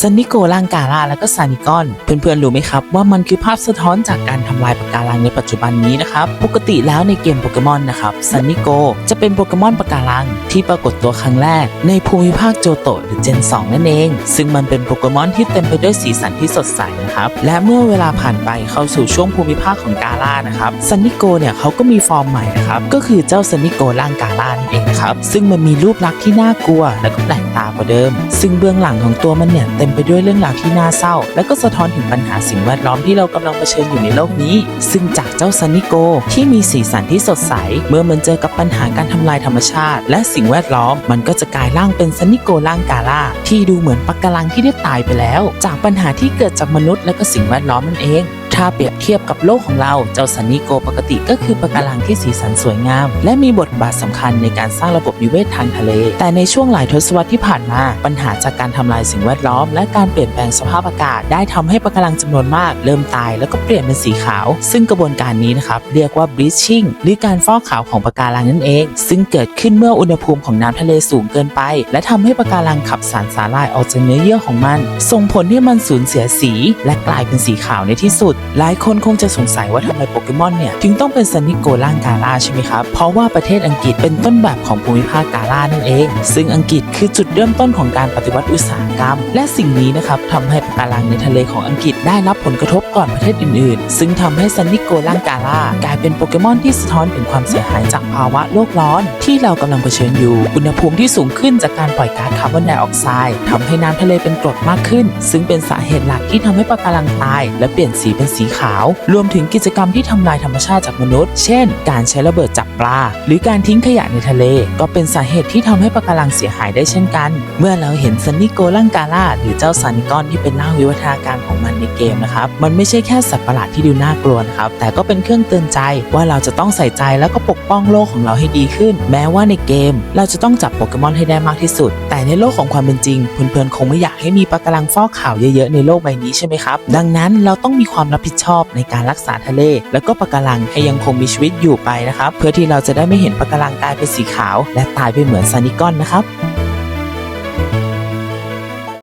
ซันนิโกล่างกาล่าและก็ซานิกอน เพื่อนๆรู้ไหมครับว่ามันคือภาพสะท้อนจากการทำลายปะการังในปัจจุบันนี้นะครับปกติแล้วในเกมโปเกมอนนะครับซันนิโกจะเป็นโปเกมอนปะการังที่ปรากฏตัวครั้งแรก ในภูมิภาคโจโตหรือเจน 2 นั่นเอง ซึ่งมันเป็นโปเกมอนที่เต็มไปด้วยสีสันที่สดใสนะครับและเมื่อเวลาผ่านไปเข้าสู่ช่วงภูมิภาคของกาล่านะครับซันนิโกเนี่ยเขาก็มีฟอร์มใหม่นะครับก็คือเจ้าซันนิโกล่างกาล่านเองนะครับซึ่งมันมีรูปลักษณ์ที่น่ากลัวและก็แปลกตากว่าเดิม ซึ่งเบื้องหลังของตัวมันเนี่ยเต็มไปด้วยเรื่องราวที่น่าเศร้า และก็สะท้อนถึงปัญหาสิ่งแวดล้อมที่เรากำลังเผชิญอยู่ในโลกนี้ ซึ่งจากเจ้าซันนิโกที่มีสีสันที่สดใส เมื่อมันเจอกับปัญหาการทำลายธรรมชาติ และสิ่งแวดล้อมมันก็จะกลายร่างเป็นซันนิโกล่างกาล่าที่ดูเหมือนปะการังที่ได้ตายไปแล้ว จากปัญหาที่เกิดจากมนุษย์และก็สิ่งแวดล้อมนั่นเอง ถ้าเปรียบเทียบกับโลกของเรา เจ้าซันนิโกปกติก็คือปะการังที่สีสันสวยงาม และมีบทบาทสำคัญในการสร้างระบบนิเวศทางทะเล แต่ในช่วงหลายทศวรรษที่ผ่านมา ปัญหาจากการทำลายสิ่งแวดล้อม และการเปลี่ยนแปลงสภาพอากาศ ได้ทำให้ปะการังจำนวนมาก เริ่มตายแล้วก็เปลี่ยนเป็นสีขาว ซึ่งกระบวนการนี้นะครับเรียกว่า bleaching หรือการฟอกขาวของปะการังนั่นเอง ซึ่งเกิดขึ้นเมื่ออุณหภูมิของน้ำทะเลสูงเกินไป และทำให้ปะการังขับสารสาลายออกจากเนื้อเยื่อของมัน ส่งผลให้มันสูญเสียสี และกลายเป็นสีขาวในที่สุดหลายคนคงจะสงสัยว่าทำไมโปเกมอนเนี่ย ถึงต้องเป็นซันนิโกล่างกาล่าใช่ไหมครับ เพราะว่าประเทศอังกฤษเป็นต้นแบบของภูมิภาคกาล่านั่นเอง ซึ่งอังกฤษคือจุดเริ่มต้นของการปฏิวัติอุตสาหกรรม และสิ่งนี้นะครับทำให้ปะการังในทะเลของอังกฤษได้รับผลกระทบก่อนประเทศอื่นๆ ซึ่งทำให้ซันนิโกล่างกาล่ากลายเป็นโปเกมอนที่สะท้อนถึงความเสียหายจากภาวะโลกร้อน ที่เรากำลังเผชิญอยู่ อุณหภูมิที่สูงขึ้นจากการปล่อยก๊าซคาร์บอนไดออกไซด์ทำให้น้ำทะเลเป็นกรดมากขึ้น ซึ่งเป็นสาเหตุหลักที่ทำให้ปะการังตาย และเปลี่ยนสีเป็นสีขาว รวมถึงกิจกรรมที่ทำลายธรรมชาติจากมนุษย์ เช่น การใช้ระเบิดจับปลา หรือการทิ้งขยะในทะเล ก็เป็นสาเหตุที่ทำให้ปะการังเสียหายได้เช่นกัน เมื่อเราเห็นซันนิโกลังกาล่าหรือเจ้าซานิกอนที่เป็นร่างวิวัฒนาการของมันในเกมนะครับมันไม่ใช่แค่สัตว์ประหลาดที่ดูน่ากลัวนะครับแต่ก็เป็นเครื่องเตือนใจว่าเราจะต้องใส่ใจแล้วก็ปกป้องโลกของเราให้ดีขึ้น แม้ว่าในเกม เราจะต้องจับโปเกมอนให้ได้มากที่สุด แต่ในโลกของความเป็นจริงเพื่อนๆคงไม่อยากให้มีปะการังฟอกขาวเยอะๆในโลกใบนี้ใช่ไหมครับดังนั้นเราต้องมีความรับผิดชอบในการรักษาทะเล แล้วก็ปะการังให้ยังคงมีชีวิตอยู่ไปนะครับ เพื่อที่เราจะได้ไม่เห็นปะการังกลายเป็นสีขาว และตายไปเหมือนซานิกอนนะครับ